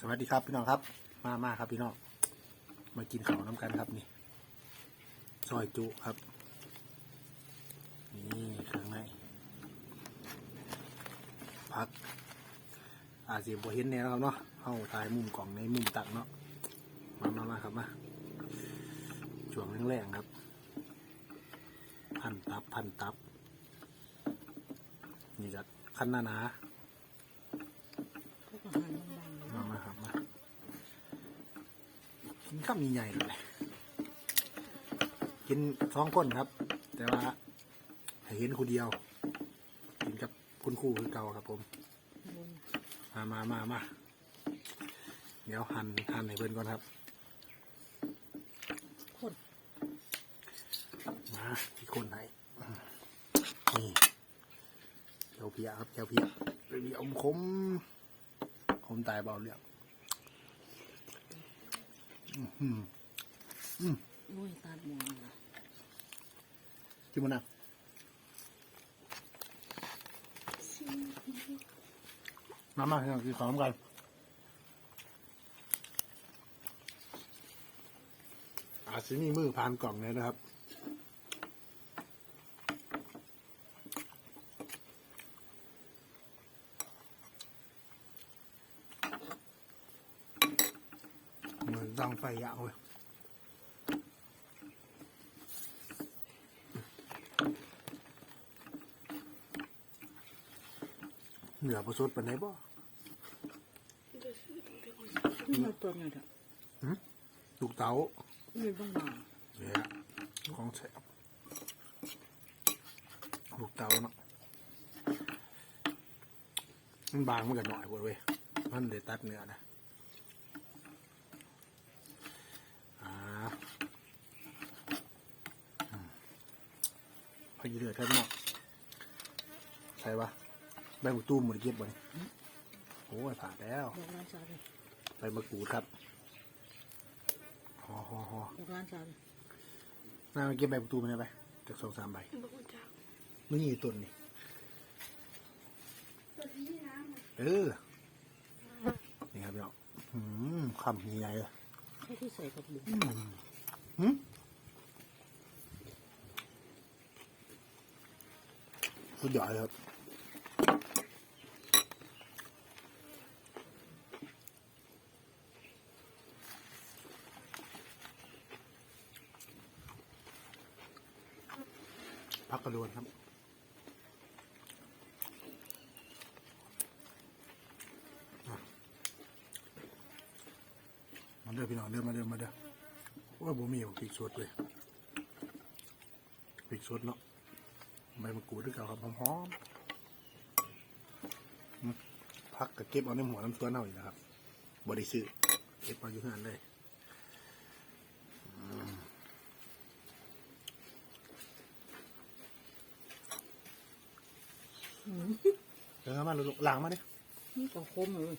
สวัสดีครับพี่น้องครับ มามาครับพี่น้องมากินข้าวน้ำกันครับนี่ซอยจุครับ นี่เครื่องในพัก อาจจะบ่เห็นแน่นะครับเนาะเข้าถ่ายมุมกล่องในมุมตักเนาะมามามาครับมาช่วงแรงๆครับ พันตับพันตับ นี่จะขั้นหน้าหนาครับมา กินข้าวมีใหญ่เลยกินสองคนครับ แต่ว่าเห็นคนเดียว กินกับคุณครูคือเก่าครับ ผม มามามามาเดี๋ยวหั่นหั่นให้เพื่อนก่อนครับคนมาที่คนไหนนี่เจ้าเพียครับเจ้าเพียเดี๋ยวคมคมตายเบาเรื่อง อืมอหือโอ้ยตาดมองละจิมมันอะมามาให้เรากินของกันอาจจะมีมือผ่านกล่องเนี่ยนะครับ เหมือนดังไฟยาวเลยเหนือประสดปานไหนบ่นี่มันตัวไงเถอะลูกเต๋านี่บางเนี่ยของแสบลูกเต๋าเนาะมันบางมันกันหน่อยหมดเว้ยมันเลยตัดเนื้อนะอ่าอืม พอยีเดือดครับเนาะใช่ปะใบมูตุ้มหมดเก็บบ่นโอ้ยผ่านแล้วๆบอกร้านชาเลยใบมะกรูดครับห่อห่อห่อบอกร้านชาเลยน่ามาเก็บใบประตูมาได้ไปจากสองสามใบไม่มีต้นนี่เออนี่ครับพี่น้องอืมคำใหญ่เลยที่ใส่กับบุกอืมหืม สุดยอดเลยครับพักกระโดดครับมาเด้อพี่น้องเด้อมาเด้อมาเด้อว่าบ่มีพริกสดเลยพริกสดเนาะ ใบมะกรูดด้วยกันครับหอมๆอืมพักกับเก็บเอาในหัวน้ำตัวเน่าอีกนะครับบริสุทธิ์เก็บเอาอยู่ที่นั่นเลยอืมเดี๋ยวเอามาลูกล้างมาดินี่ก็คมเลย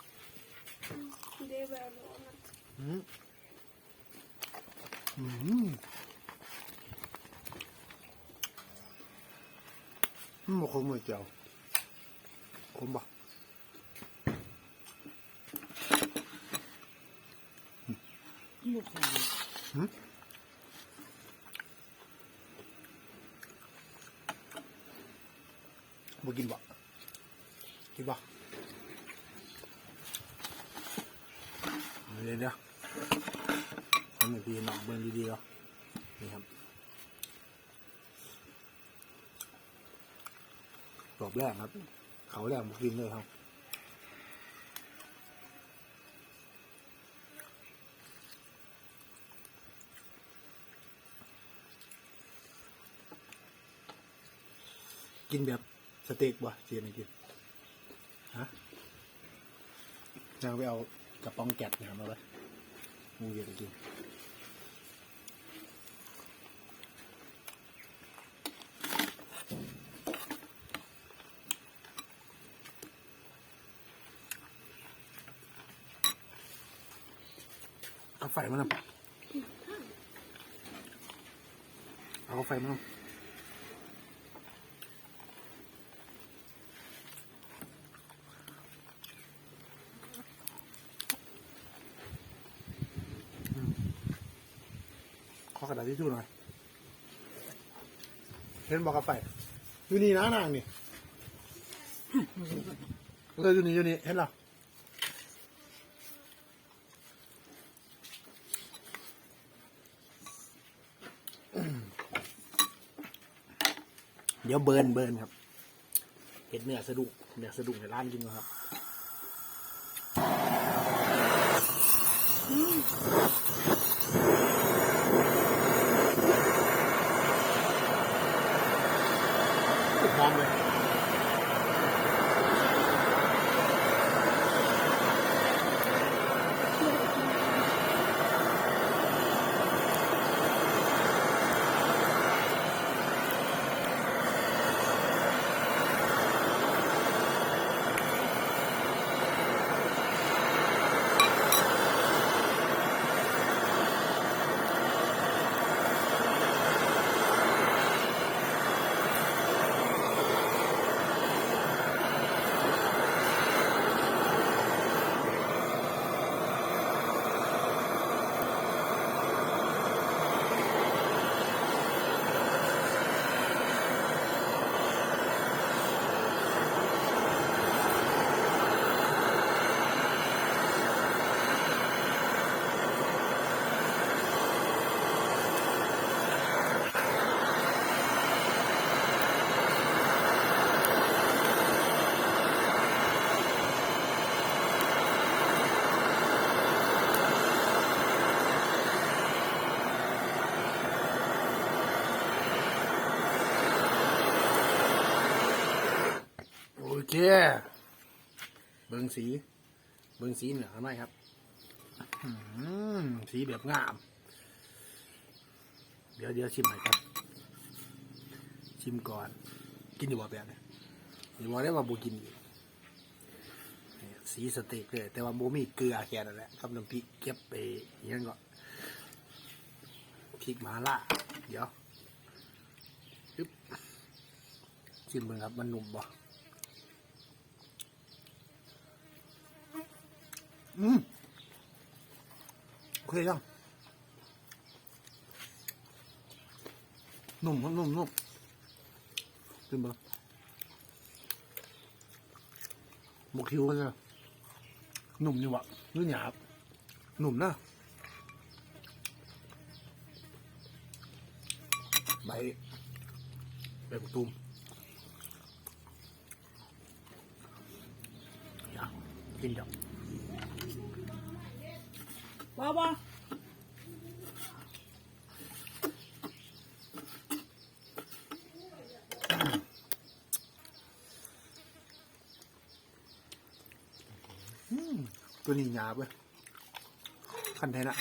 อืมอืม อืมบ่คมเลยเจียวคมปะบุกของบ่กินบ่กินบ่เดี๋ยวเดี๋ยวทำหนึ่งทีหนอกเบิ่งดีๆเนาะนี่ครับ รอบแรกครับ เขาแรกบ่กินเลยครับกินแบบสเต็กบ่เจียนให้กินฮะจะไปเอากระป๋องแกะเนี่ยมาไว้มูเย็นกิน ไฟมันนะเอาไฟมันนะขอกระดาษทิชชู่หน่อยเห็นบอกกับไฟอยู่นี่นะนางนี่ เอออยู่นี่อยู่นี่เห็นหรอ เดี๋ยวเบิร์นเบิร์นครับเห็ดเนื้อสะดุกเนื้อสะดุกในร้านจริงเหรอครับหอมเลย เค เบิงสี เบิงสีเหนือหน่อยครับสีแบบงาม เดี๋ยวเดี๋ยวชิมหน่อยครับ ชิมก่อน กินดีกว่าแบบนี้หรือว่าได้ว่าบูกินอีกสีสเต็กเลย แต่ว่าโบมีเกลือแค่นั้นแหละกับน้ำพริกเก็บไปอยังนั้นก็พริกมาล่าเดี๋ยวชิมเบิ่งครับมันหนุ่มบ่ อืมโอเคยังนุ่มครับนุ่มนุ่มกินบ่บกคิวกันเลยนุ่มนี่วะนุ่มหยาบหนุ่มนะใบใบมะตูมกินดี๋ยว ว้าวว้าตัวนี้หยาบเว้ยคันเทนะ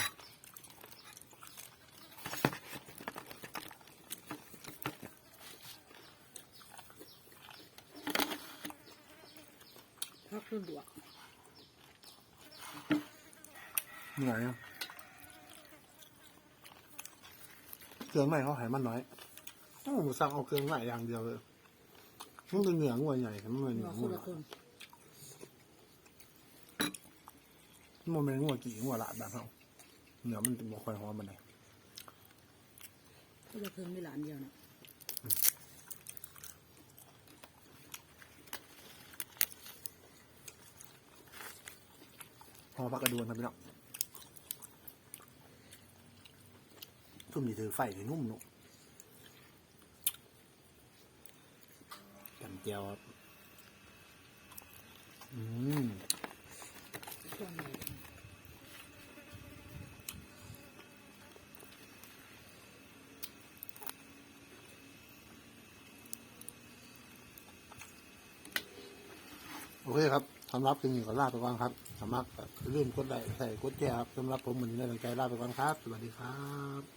พักรุ่นดวก เหนื่อยอะเครื่องใหม่เขาใหายมันน้อยต้องสั่งเอาเครื่องใหม่อย่างเดียวเลยมันเป็นเหนืองัวใหญ่แต่มันเป็นเหนืหัอวคงัวนละคนมันเป็นงัวกี่งัวละแบบเขาเหนือมันบ่ค่อยหอมมันเลยคนละคนมีหลานเดียวนะหอมพักกระดวนครับพี่น้อง ทุ่มดีถือไฟถือนุ่มนุ่มกันเจียวครับอืมโอเคครับสำหรับคลิปนี้ก็ลาไปก่อนครับสามารถลืมกดไลค์ใส่กดแชร์ครับสำหรับผมเหมือนในกำลังใจลาไปก่อนครับ สวัสดีครับ